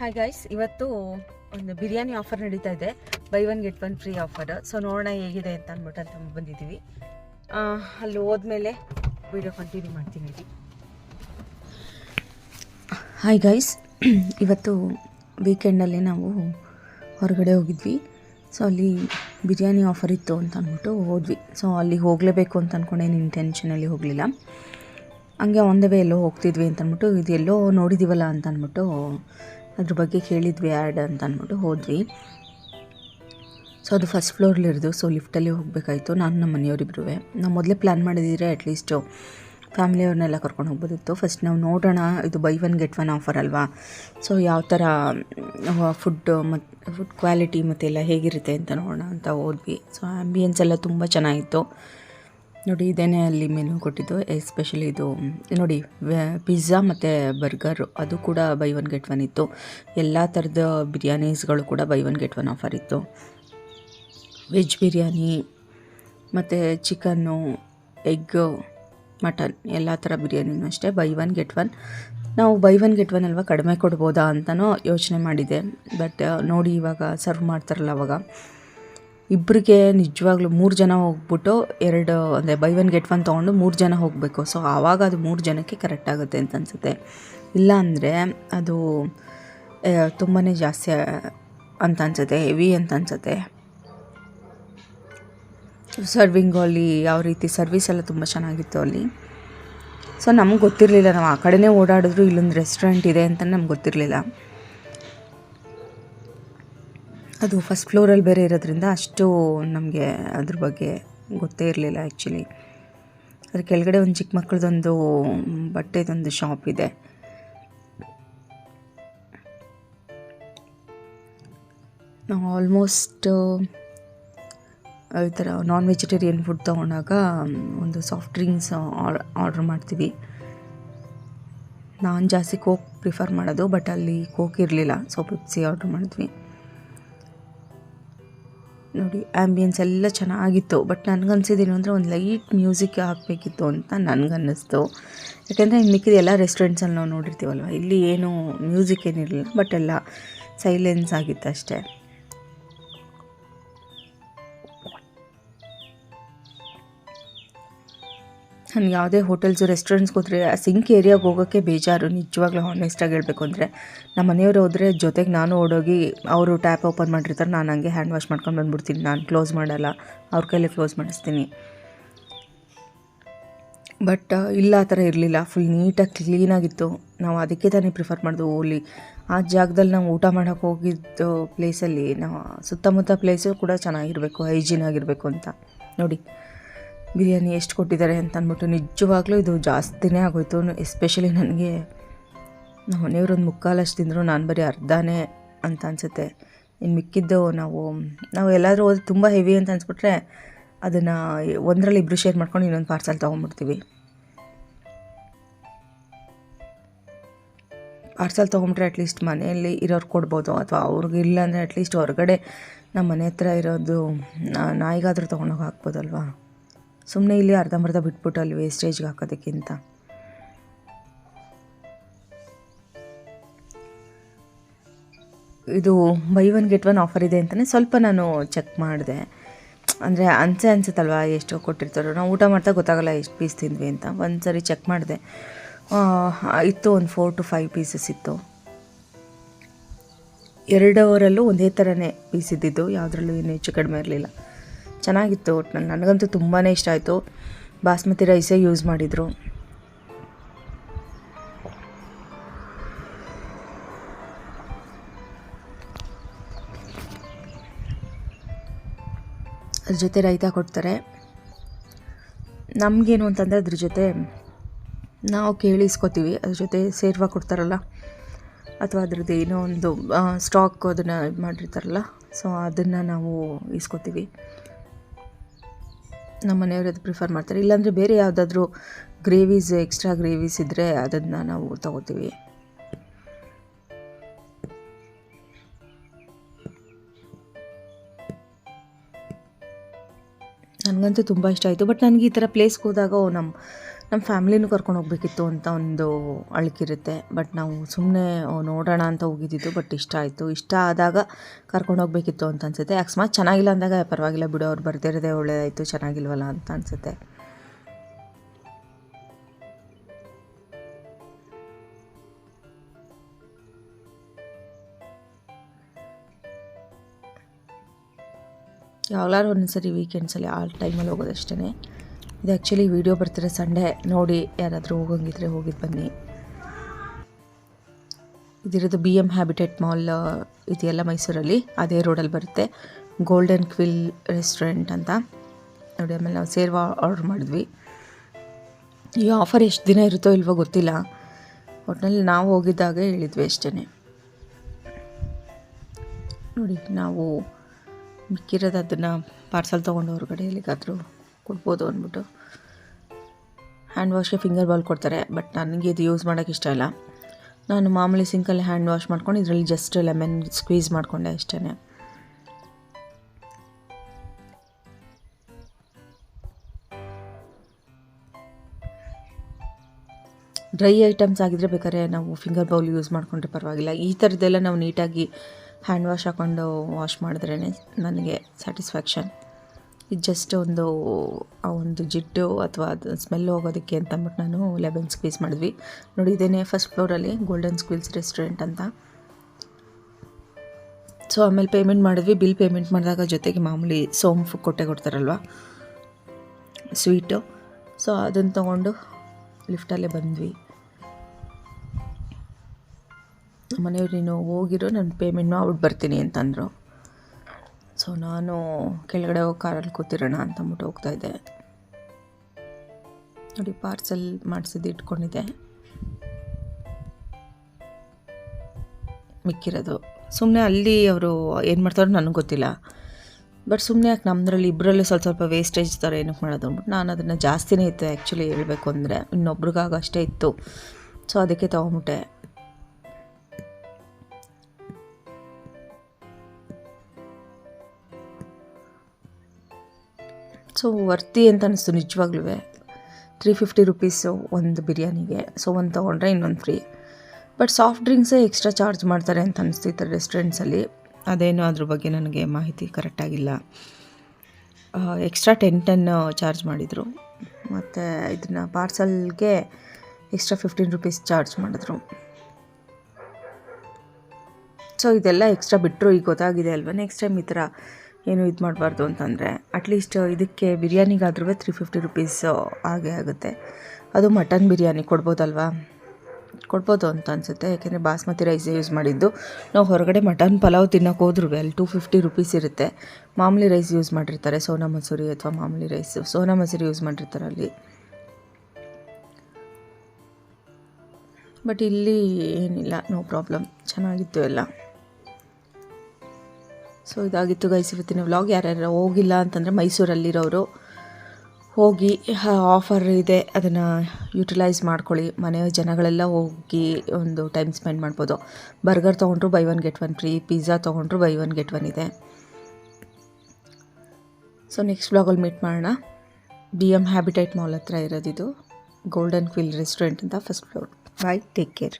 Hi guys ಇವತ್ತು ಒಂದು biryani offer ನಡೀತಾ ಇದೆ. Buy one get one free offer so ನೋಡೋಣ ಹೇಗಿದೆ ಅಂತ ಅಂದ್ಬಿಟ್ಟು ಅಂತ ಬಂದಿದ್ದೀವಿ. ಅಲ್ಲಿ ಹೋದ್ಮೇಲೆ ವಿಡಿಯೋ ಕಂಟಿನ್ಯೂ ಮಾಡ್ತೀನಿ ಹಾಯ್ ಗೈಸ್ ಇವತ್ತು ವೀಕೆಂಡಲ್ಲಿ ನಾವು ಹೊರಗಡೆ ಹೋಗಿದ್ವಿ. ಸೊ ಅಲ್ಲಿ ಬಿರಿಯಾನಿ ಆಫರ್ ಇತ್ತು ಅಂತ ಅಂದ್ಬಿಟ್ಟು ಹೋದ್ವಿ. ಸೊ ಅಲ್ಲಿಗೆ ಹೋಗಲೇಬೇಕು ಅಂತ ಅಂದ್ಕೊಂಡೇನು ಇಂಟೆನ್ಷನಲ್ಲಿ ಹೋಗಲಿಲ್ಲ. ಹಂಗೆ ಆನ್ ದ ವೇ ಎಲ್ಲೋ ಹೋಗ್ತಿದ್ವಿ ಅಂತ ಅಂದ್ಬಿಟ್ಟು, ಇದು ಎಲ್ಲೋ ನೋಡಿದ್ದೀವಲ್ಲ ಅಂತ ಅಂದ್ಬಿಟ್ಟು ಅದ್ರ ಬಗ್ಗೆ ಕೇಳಿದ್ವಿ ಆ್ಯಡ್ ಅಂತ ಅಂದ್ಬಿಟ್ಟು ಹೋದ್ವಿ. ಸೊ ಅದು ಫಸ್ಟ್ ಫ್ಲೋರ್ಲಿರೋದು ಸೊ ಲಿಫ್ಟಲ್ಲಿ ಹೋಗಬೇಕಾಯಿತು. ನಾನು ನಮ್ಮ ಮನೆಯವರಿಬ್ರು ನಾವು ಮೊದಲೇ ಪ್ಲ್ಯಾನ್ ಮಾಡಿದಿದ್ರೆ ಅಟ್ಲೀಸ್ಟು ಫ್ಯಾಮಿಲಿಯವ್ರನ್ನೆಲ್ಲ ಕರ್ಕೊಂಡು ಹೋಗ್ಬೋದಿತ್ತು. ಫಸ್ಟ್ ನಾವು ನೋಡೋಣ, ಇದು buy one get one offer ಅಲ್ವಾ? ಸೊ ಯಾವ ಥರ ಫುಡ್ ಮತ್ತು ಫುಡ್ ಕ್ವಾಲಿಟಿ ಮತ್ತೆಲ್ಲ ಹೇಗಿರುತ್ತೆ ಅಂತ ನೋಡೋಣ ಅಂತ ಹೋದ್ವಿ. ಸೊ ಆ್ಯಂಬಿಯನ್ಸ್ ಎಲ್ಲ ತುಂಬ ಚೆನ್ನಾಗಿತ್ತು. ನೋಡಿ, ಇದೇನೆ ಅಲ್ಲಿ ಮೆನು ಕೊಟ್ಟಿದ್ದು ಎಸ್ಪೆಷಲಿ ಇದು, ನೋಡಿ ಪಿಜ್ಜಾ ಮತ್ತು ಬರ್ಗರು ಅದು ಕೂಡ ಬೈ ಒನ್ ಗೆಟ್ ಒನ್ ಇತ್ತು. ಎಲ್ಲ ಥರದ ಬಿರಿಯಾನೀಸ್ಗಳು ಕೂಡ buy one get one offer ಇತ್ತು. ವೆಜ್ ಬಿರಿಯಾನಿ, ಮತ್ತು ಚಿಕನ್ನು ಎಗ್ಗು ಮಟನ್ ಎಲ್ಲ ಥರ ಬಿರಿಯಾನಿನೂ ಅಷ್ಟೇ ಬೈ ಒನ್ ಗೆಟ್ ಒನ್ ನಾವು ಬೈ ಒನ್ ಗೆಟ್ ಒನ್ ಅಲ್ವಾ ಕಡಿಮೆ ಕೊಡ್ಬೋದಾ ಅಂತಲೂ ಯೋಚನೆ ಮಾಡಿದೆ. ಬಟ್ ನೋಡಿ, ಇವಾಗ ಸರ್ವ್ ಮಾಡ್ತಾರಲ್ಲ ಅವಾಗ. ಇಬ್ಬರಿಗೆ ನಿಜವಾಗ್ಲೂ ಮೂರು ಜನ ಹೋಗ್ಬಿಟ್ಟು ಎರಡು, ಅಂದರೆ ಬೈ ಒನ್ ಗೆಟ್ ಒನ್ ತೊಗೊಂಡು ಮೂರು ಜನ ಹೋಗಬೇಕು. ಸೊ ಆವಾಗ ಅದು ಮೂರು ಜನಕ್ಕೆ ಕರೆಕ್ಟ್ ಆಗುತ್ತೆ ಅಂತ ಅನಿಸುತ್ತೆ. ಇಲ್ಲ ಅಂದರೆ ಅದು ತುಂಬಾ ಜಾಸ್ತಿ, ಅಂತ ಅನಿಸುತ್ತೆ ಹೆವಿ ಅಂತ ಅನಿಸುತ್ತೆ. ಸರ್ವಿಂಗು ಅಲ್ಲಿ ಯಾವ ರೀತಿ ಸರ್ವಿಸ್ ಎಲ್ಲ ತುಂಬ ಚೆನ್ನಾಗಿತ್ತು ಅಲ್ಲಿ. ಸೊ ನಮ್ಗೆ ಗೊತ್ತಿರಲಿಲ್ಲ, ನಾವು ಆ ಕಡೆನೇ ಓಡಾಡಿದ್ರು, ಇಲ್ಲೊಂದು ರೆಸ್ಟೋರೆಂಟ್ ಇದೆ ಅಂತ ನಮ್ಗೆ ಗೊತ್ತಿರಲಿಲ್ಲ. ಅದು ಫಸ್ಟ್ ಫ್ಲೋರಲ್ಲಿ ಬೇರೆ ಇರೋದ್ರಿಂದ ಅಷ್ಟು ನಮಗೆ ಅದ್ರ ಬಗ್ಗೆ ಗೊತ್ತೇ ಇರಲಿಲ್ಲ ಆ್ಯಕ್ಚುಲಿ ಅದ್ರ ಕೆಳಗಡೆ ಒಂದು ಚಿಕ್ಕ ಮಕ್ಕಳದೊಂದು ಬಟ್ಟೆದೊಂದು ಶಾಪ್ ಇದೆ. ನಾವು ಆಲ್ಮೋಸ್ಟ್ ಈ ಥರ ನಾನ್ ವೆಜಿಟೇರಿಯನ್ ಫುಡ್ ತೊಗೊಂಡಾಗ ಒಂದು ಸಾಫ್ಟ್ ಡ್ರಿಂಕ್ಸ್ ಆರ್ಡ್ರ್ ಮಾಡ್ತೀವಿ. ನಾನು ಜಾಸ್ತಿ ಕೋಕ್ ಪ್ರಿಫರ್ ಮಾಡೋದು ಬಟ್ ಅಲ್ಲಿ ಕೋಕ್ ಇರಲಿಲ್ಲ ಸೊ ಪೆಪ್ಸಿ ಆರ್ಡ್ರ್ ಮಾಡಿದ್ವಿ. ನೋಡಿ ಆ್ಯಂಬಿಯನ್ಸ್ ಎಲ್ಲ ಚೆನ್ನಾಗಿತ್ತು. ಬಟ್ ನನಗನ್ಸಿದ್ದೇನು ಅಂದರೆ ಒಂದು ಲೈಟ್ ಮ್ಯೂಸಿಕ್ ಹಾಕಬೇಕಿತ್ತು ಅಂತ ನನಗನ್ನಿಸ್ತು. ಯಾಕೆಂದರೆ ಮಿಕ್ಕಿದ ಎಲ್ಲ ರೆಸ್ಟೋರೆಂಟ್ಸಲ್ಲಿ ನಾವು ನೋಡಿರ್ತೀವಲ್ವ, ಇಲ್ಲಿ ಏನು ಮ್ಯೂಸಿಕ್ ಏನಿರಲಿಲ್ಲ ಬಟ್ ಎಲ್ಲ ಸೈಲೆನ್ಸ್ ಆಗಿತ್ತು ಅಷ್ಟೇ. ನಾನು ಯಾವುದೇ ಹೋಟೆಲ್ಸು, ರೆಸ್ಟೋರೆಂಟ್ಸ್ಗೆ ಹೋದರೆ ಆ ಸಿಂಕ್ ಏರಿಯಾಗೆ ಹೋಗೋಕ್ಕೆ ಬೇಜಾರು. ನಿಜವಾಗ್ಲೂ ಹಾನೆಸ್ಟಾಗಿ ಹೇಳಬೇಕು ಅಂದರೆ ನಮ್ಮ ಮನೆಯವರು ಹೋದರೆ ಜೊತೆಗೆ ನಾನು ಓಡೋಗಿ ಅವರು ಟ್ಯಾಪ್ ಓಪನ್ ಮಾಡಿರ್ತಾರೆ, ನಾನು ಹಂಗೆ ಹ್ಯಾಂಡ್ ವಾಶ್ ಮಾಡ್ಕೊಂಡು ಬಂದ್ಬಿಡ್ತೀನಿ. ನಾನು ಕ್ಲೋಸ್ ಮಾಡಲ್ಲ, ಅವ್ರ ಕೈಲೇ ಕ್ಲೋಸ್ ಮಾಡಿಸ್ತೀನಿ. ಬಟ್ ಇಲ್ಲ ಆ ಥರ ಇರಲಿಲ್ಲ. ಫುಲ್ ನೀಟಾಗಿ ಕ್ಲೀನಾಗಿತ್ತು ನಾವು ಅದಕ್ಕೆ ತಾನೇ ಪ್ರಿಫರ್ ಮಾಡಿದ್ವು ಓಲಿ. ಆ ಜಾಗದಲ್ಲಿ ನಾವು ಊಟ ಮಾಡೋಕ್ಕೆ ಹೋಗಿದ್ದು ಪ್ಲೇಸಲ್ಲಿ ನಾವು ಸುತ್ತಮುತ್ತ ಪ್ಲೇಸು ಕೂಡ ಚೆನ್ನಾಗಿರಬೇಕು ಹೈಜೀನ್ ಆಗಿರಬೇಕು ಅಂತ. ನೋಡಿ. ಬಿರಿಯಾನಿ ಎಷ್ಟು ಕೊಟ್ಟಿದ್ದಾರೆ ಅಂತ ಅಂದ್ಬಿಟ್ಟು ನಿಜವಾಗ್ಲೂ ಇದು ಜಾಸ್ತಿನೇ ಆಗೋಯ್ತು. ಎಸ್ಪೆಷಲಿ ನನಗೆ ನಮ್ಮ ಮನೆಯವ್ರು ಒಂದು ಮುಕ್ಕಾಲಷ್ಟು ತಿಂದರು ನಾನು ಬರೀ ಅರ್ಧನೇ ಅಂತ ಅನಿಸುತ್ತೆ. ಇನ್ನು ಮಿಕ್ಕಿದ್ದು ನಾವು ನಾವು ಎಲ್ಲಾದರೂ ಹೋದ್ರೆ ತುಂಬ ಹೆವಿ ಅಂತ ಅನ್ಸ್ಬಿಟ್ರೆ ಅದನ್ನು ಒಂದರಲ್ಲಿ ಇಬ್ಬರು ಶೇರ್ ಮಾಡ್ಕೊಂಡು ಇನ್ನೊಂದು ಪಾರ್ಸಲ್ ತೊಗೊಂಡ್ಬಿಡ್ತೀವಿ. ಪಾರ್ಸಲ್ ತೊಗೊಂಬಿಟ್ರೆ ಅಟ್ಲೀಸ್ಟ್ ಮನೆಯಲ್ಲಿ ಇರೋರು ಕೊಡ್ಬೋದು ಅಥವಾ ಅವ್ರಿಗೆ ಇಲ್ಲ ಅಂದರೆ ಅಟ್ಲೀಸ್ಟ್ ಹೊರಗಡೆ ನಮ್ಮ ಮನೆ ಹತ್ರ ಇರೋದು ನಾಯಿಗಾದರೂ ತೊಗೊಂಡೋಗಿ ಹಾಕ್ಬೋದಲ್ವಾ? ಸುಮ್ಮನೆ ಇಲ್ಲಿ ಅರ್ಧಂಬರ್ಧ ಬಿಟ್ಬಿಟ್ಟು ಅಲ್ಲಿ ವೇಸ್ಟೇಜ್ಗೆ ಹಾಕೋದಕ್ಕಿಂತ. ಇದು buy one get one offer ಇದೆ ಅಂತಲೇ ಸ್ವಲ್ಪ ನಾನು ಚೆಕ್ ಮಾಡಿದೆ. ಅಂದರೆ ಅನ್ಸೆ ಅನ್ಸುತ್ತಲ್ವ ಎಷ್ಟು ಕೊಟ್ಟಿರ್ತಾರೋ. ನಾವು ಊಟ ಮಾಡ್ತಾ ಗೊತ್ತಾಗಲ್ಲ ಎಷ್ಟು ಪೀಸ್ ತಿಂದ್ವಿ ಅಂತ. ಒಂದು ಸರಿ ಚೆಕ್ ಮಾಡಿದೆ ಇತ್ತು ಒಂದು ಫೋರ್ ಟು ಫೈವ್ ಪೀಸಸ್ ಇತ್ತು. ಎರಡವರಲ್ಲೂ ಒಂದೇ ಥರನೇ ಪೀಸ್ ಇದ್ದಿದ್ದು. ಯಾವುದರಲ್ಲೂ ಏನು ಹೆಚ್ಚು ಕಡಿಮೆ ಇರಲಿಲ್ಲ. ಚೆನ್ನಾಗಿತ್ತು ಒಟ್ಟು ನನಗಂತೂ ತುಂಬಾ ಇಷ್ಟ ಆಯಿತು. ಬಾಸ್ಮತಿ ರೈಸೇ ಯೂಸ್ ಮಾಡಿದರು. ಅದ್ರ ಜೊತೆ ರೈತ ಕೊಡ್ತಾರೆ. ನಮಗೇನು ಅಂತಂದರೆ ಅದ್ರ ಜೊತೆ ನಾವು ಕೇಳಿಸ್ಕೊತೀವಿ. ಅದ್ರ ಜೊತೆ ಸೇರ್ವ ಕೊಡ್ತಾರಲ್ಲ. ಅಥವಾ ಅದ್ರದ್ದು ಏನೋ ಒಂದು ಸ್ಟಾಕ್ ಅದನ್ನು ಮಾಡಿರ್ತಾರಲ್ಲ. ಸೊ ಅದನ್ನು ನಾವು ಇಸ್ಕೊತೀವಿ. ನಮ್ಮ ಮನೆಯವರು ಅದು ಪ್ರಿಫರ್ ಮಾಡ್ತಾರೆ. ಇಲ್ಲಾಂದರೆ ಬೇರೆ ಯಾವುದಾದ್ರೂ ಗ್ರೇವೀಸ್ ಎಕ್ಸ್ಟ್ರಾ ಗ್ರೇವೀಸ್ ಇದ್ದರೆ ಅದನ್ನು ನಾವು ತಗೋತೀವಿ. ನನಗಂತೂ ತುಂಬ ಇಷ್ಟ ಆಯಿತು. ಬಟ್ ನನಗೆ ಈ ಥರ ಪ್ಲೇಸ್ಗೆ ಹೋದಾಗ ನಮ್ಮ ನಮ್ಮ ಫ್ಯಾಮ್ಲಿನೂ ಕರ್ಕೊಂಡು ಹೋಗ್ಬೇಕಿತ್ತು ಅಂತ ಒಂದು ಅಳ್ಕಿರುತ್ತೆ. ಬಟ್ ನಾವು ಸುಮ್ಮನೆ ನೋಡೋಣ ಅಂತ ಹೋಗಿದ್ದಿದ್ದು, ಬಟ್ ಇಷ್ಟ ಆಯಿತು. ಇಷ್ಟ ಆದಾಗ ಕರ್ಕೊಂಡು ಹೋಗಬೇಕಿತ್ತು ಅಂತ ಅನಿಸುತ್ತೆ. ಅಕಸ್ಮಾತ್ ಚೆನ್ನಾಗಿಲ್ಲ ಅಂದಾಗ ಪರವಾಗಿಲ್ಲ ಬಿಡು, ಅವ್ರು ಬರ್ದಿರೋದೇ ಒಳ್ಳೆಯದಾಯಿತು ಚೆನ್ನಾಗಿಲ್ವಲ್ಲ ಅಂತ ಅನಿಸುತ್ತೆ. ಯಾವಾಗಲಾರು ಒಂದ್ಸರಿ ವೀಕೆಂಡ್ಸಲ್ಲಿ ಆ ಟೈಮಲ್ಲಿ ಹೋಗೋದು ಅಷ್ಟೇ ಇದು ಆ್ಯಕ್ಚುಲಿ ವೀಡಿಯೋ ಬರ್ತಿರೋ ಸಂಡೇ ನೋಡಿ ಯಾರಾದರೂ ಹೋಗಂಗಿದ್ರೆ ಹೋಗಿದ್ದು ಬನ್ನಿ. ಇದಿರೋದು ಬಿ ಎಂ ಹ್ಯಾಬಿಟೇಟ್ ಮಾಲ್ ಇದೆಯಲ್ಲ ಮೈಸೂರಲ್ಲಿ. ಅದೇ ರೋಡಲ್ಲಿ ಬರುತ್ತೆ. ಗೋಲ್ಡನ್ ಕ್ವಿಲ್ ರೆಸ್ಟೋರೆಂಟ್ ಅಂತ. ನೋಡಿ, ಆಮೇಲೆ ನಾವು ಸೇರ್ವಾ ಆರ್ಡ್ರ್ ಮಾಡಿದ್ವಿ. ಈ ಆಫರ್ ಎಷ್ಟು ದಿನ ಇರುತ್ತೋ ಇಲ್ವೋ ಗೊತ್ತಿಲ್ಲ. ಒಟ್ಟಿನಲ್ಲಿ ನಾವು ಹೋಗಿದ್ದಾಗ ಹೇಳಿದ್ವಿ ಅಷ್ಟೇ ನೋಡಿ, ನಾವು ಮಿಕ್ಕಿರೋದು ಅದನ್ನು ಪಾರ್ಸಲ್ ತೊಗೊಂಡು ಹೊರಗಡೆ ಎಲ್ಲಿಗಾದರೂ ಕೊಡ್ಬೋದು ಅಂದ್ಬಿಟ್ಟು. ಹ್ಯಾಂಡ್ ವಾಶ್ಗೆ ಫಿಂಗರ್ ಬಾಲ್ ಕೊಡ್ತಾರೆ ಬಟ್ ನನಗೆ ಇದು ಯೂಸ್ ಮಾಡೋಕ್ಕೆ ಇಷ್ಟ ಇಲ್ಲ. ನಾನು ಮಾಮೂಲಿ ಸಿಂಕಲ್ಲಿ ಹ್ಯಾಂಡ್ ವಾಶ್ ಮಾಡ್ಕೊಂಡು ಇದರಲ್ಲಿ ಜಸ್ಟ್ ಲೆಮನ್ ಸ್ಕ್ವೀಸ್ ಮಾಡಿಕೊಂಡೆ ಇಷ್ಟೇ ಡ್ರೈ ಐಟಮ್ಸ್ ಆಗಿದ್ರೆ ಬೇಕಾದ್ರೆ ನಾವು ಫಿಂಗರ್ ಬೌಲ್ ಯೂಸ್ ಮಾಡಿಕೊಂಡ್ರೆ ಪರವಾಗಿಲ್ಲ. ಈ ಥರದ್ದೆಲ್ಲ ನಾವು ನೀಟಾಗಿ ಹ್ಯಾಂಡ್ ವಾಶ್ ಹಾಕ್ಕೊಂಡು ವಾಶ್ ಮಾಡಿದ್ರೇ ನನಗೆ ಸ್ಯಾಟಿಸ್ಫ್ಯಾಕ್ಷನ್ ಇದು ಜಸ್ಟ್ ಒಂದು, ಆ ಒಂದು ಜಿಡ್ಡು ಅಥವಾ ಅದು ಸ್ಮೆಲ್ ಹೋಗೋದಕ್ಕೆ ಅಂತ ಅಂದ್ಬಿಟ್ಟು ನಾನು ಲೆಮನ್ ಸ್ಕ್ವೀಸ್ ಮಾಡಿದ್ವಿ. ನೋಡಿ, ಇದೇನೆ ಫಸ್ಟ್ ಫ್ಲೋರಲ್ಲಿ ಗೋಲ್ಡನ್ ಸ್ಕ್ವೀಲ್ಸ್ ರೆಸ್ಟೋರೆಂಟ್ ಅಂತ. ಸೊ ಆಮೇಲೆ ಪೇಮೆಂಟ್ ಮಾಡಿದ್ವಿ. ಬಿಲ್ ಪೇಮೆಂಟ್ ಮಾಡಿದಾಗ ಜೊತೆಗೆ ಮಾಮೂಲಿ ಸೋಂಪು ಕೊಟ್ಟೆ ಕೊಡ್ತಾರಲ್ವ? ಸ್ವೀಟು ಸೊ ಅದನ್ನು ತೊಗೊಂಡು ಲಿಫ್ಟಲ್ಲೇ ಬಂದ್ವಿ. ಮನೆಯವ್ರು ನೀನು ಹೋಗಿರೋ, ನಾನು ಪೇಮೆಂಟ್ ಮಾಡ್ಬಿಟ್ಟು ಬರ್ತೀನಿ ಅಂತಂದರು. ಸೊ ನಾನು ಕೆಳಗಡೆ ಹೋಗಿ ಕಾರಲ್ಲಿ ಕೂತಿರೋಣ ಅಂತ ಅಂದ್ಬಿಟ್ಟು ಹೋಗ್ತಾಯಿದ್ದೆ ನೋಡಿ ಪಾರ್ಸೆಲ್ ಮಾಡಿಸಿದ್ದು ಇಟ್ಕೊಂಡಿದ್ದೆ. ಮಿಕ್ಕಿರೋದು. ಸುಮ್ಮನೆ ಅಲ್ಲಿ ಅವರು ಏನು ಮಾಡ್ತಾರೋ ನನಗೆ ಗೊತ್ತಿಲ್ಲ. ಬಟ್ ಸುಮ್ಮನೆ ಯಾಕೆ ನಮ್ಮದ್ರಲ್ಲಿ ಇಬ್ಬರಲ್ಲೂ ಸ್ವಲ್ಪ ಸ್ವಲ್ಪ ವೇಸ್ಟೇಜ್ ಥರ ಏನಕ್ಕೆ ಮಾಡೋದು ಅಂದ್ಬಿಟ್ಟು ನಾನು ಅದನ್ನು ಜಾಸ್ತಿನೇ ಇತ್ತು ಆ್ಯಕ್ಚುಲಿ ಹೇಳಬೇಕು ಅಂದರೆ. ಇನ್ನೊಬ್ರಿಗಾಗ ಅಷ್ಟೇ ಇತ್ತು. ಸೊ ಅದಕ್ಕೆ ತೊಗೊಂಬಿಟ್ಟೆ. ಸೊ ವರ್ತಿ ಅಂತ ಅನಿಸ್ತು ನಿಜವಾಗ್ಲೂ. ತ್ರೀ ಫಿಫ್ಟಿ ರುಪೀಸು ಒಂದು ಬಿರಿಯಾನಿಗೆ. ಸೊ ಒಂದು ತೊಗೊಂಡ್ರೆ ಇನ್ನೊಂದು ಫ್ರೀ ಬಟ್ ಸಾಫ್ಟ್ ಡ್ರಿಂಕ್ಸೇ ಎಕ್ಸ್ಟ್ರಾ ಚಾರ್ಜ್ ಮಾಡ್ತಾರೆ ಅಂತ ಅನಿಸ್ತು ಈ ಥರ ರೆಸ್ಟೋರೆಂಟ್ಸಲ್ಲಿ ಅದೇನು ಅದ್ರ ಬಗ್ಗೆ ನನಗೆ ಮಾಹಿತಿ ಕರೆಕ್ಟಾಗಿಲ್ಲ ಎಕ್ಸ್ಟ್ರಾ ಟೆನ್ ಟೆನ್ ಚಾರ್ಜ್ ಮಾಡಿದರು. ಮತ್ತು ಇದನ್ನು ಪಾರ್ಸಲ್ಗೆ ಎಕ್ಸ್ಟ್ರಾ ಫಿಫ್ಟೀನ್ ರುಪೀಸ್ ಚಾರ್ಜ್ ಮಾಡಿದ್ರು. ಸೊ ಇದೆಲ್ಲ ಎಕ್ಸ್ಟ್ರಾ ಬಿಟ್ಟರು ಈಗ ಗೊತ್ತಾಗಿದೆ ಅಲ್ವಾ? ನೆಕ್ಸ್ಟ್ ಟೈಮ್ ಈ ಥರ ಏನು ಇದು ಮಾಡಬಾರ್ದು ಅಂತಂದರೆ ಅಟ್ಲೀಸ್ಟ್ ಇದಕ್ಕೆ ಬಿರಿಯಾನಿಗಾದ್ರೂ ತ್ರೀ ಫಿಫ್ಟಿ ರುಪೀಸ್ ಹಾಗೆ ಆಗುತ್ತೆ. ಅದು ಮಟನ್ ಬಿರಿಯಾನಿ ಕೊಡ್ಬೋದಲ್ವಾ? ಕೊಡ್ಬೋದು ಅಂತ ಅನಿಸುತ್ತೆ, ಯಾಕೆಂದರೆ ಬಾಸ್ಮತಿ ರೈಸ್ ಯೂಸ್ ಮಾಡಿದ್ದು. ನಾವು ಹೊರಗಡೆ ಮಟನ್ ಪಲಾವ್ ತಿನ್ನೋಕೆ ಹೋದ್ರೂ ಅಲ್ಲಿ ಟೂ ಫಿಫ್ಟಿ ರುಪೀಸ್ ಇರುತ್ತೆ. ಮಾಮೂಲಿ ರೈಸ್ ಯೂಸ್ ಮಾಡಿರ್ತಾರೆ, ಸೋನಾ ಮಸೂರಿ ಅಥವಾ ಮಾಮೂಲಿ ರೈಸ್ ಸೋನಾ ಮಸೂರಿ ಯೂಸ್ ಮಾಡಿರ್ತಾರೆ ಅಲ್ಲಿ. ಬಟ್ ಇಲ್ಲಿ ಏನಿಲ್ಲ ನೋ ಪ್ರಾಬ್ಲಮ್ ಚೆನ್ನಾಗಿತ್ತು ಎಲ್ಲ. ಸೊ ಇದಾಗಿತ್ತು ಗೈಸ್ ಇವತ್ತಿನ ವ್ಲಾಗ್ ಯಾರ್ಯಾರು ಹೋಗಿಲ್ಲ ಅಂತಂದರೆ ಮೈಸೂರಲ್ಲಿರೋರು, ಹೋಗಿ ಆಫರ್ ಇದೆ. ಅದನ್ನು ಯುಟಿಲೈಸ್ ಮಾಡ್ಕೊಳ್ಳಿ. ಮನೆಯ ಜನಗಳೆಲ್ಲ ಹೋಗಿ ಒಂದು ಟೈಮ್ ಸ್ಪೆಂಡ್ ಮಾಡ್ಬೋದು. ಬರ್ಗರ್ ತೊಗೊಂಡ್ರು buy one get one free pizza ತೊಗೊಂಡ್ರು ಬೈ ಒನ್ ಗೆಟ್ ಒನ್ ಇದೆ. ಸೊ ನೆಕ್ಸ್ಟ್ ಬ್ಲಾಗಲ್ಲಿ ಮೀಟ್ ಮಾಡೋಣ. ಬಿ ಎಂ ಹ್ಯಾಬಿಟೈಟ್ ಮಾಲ್ ಹತ್ರ ಇರೋದಿದು. ಗೋಲ್ಡನ್ ಕ್ವಿಲ್ ರೆಸ್ಟೋರೆಂಟ್ ಅಂತ first floor bye take care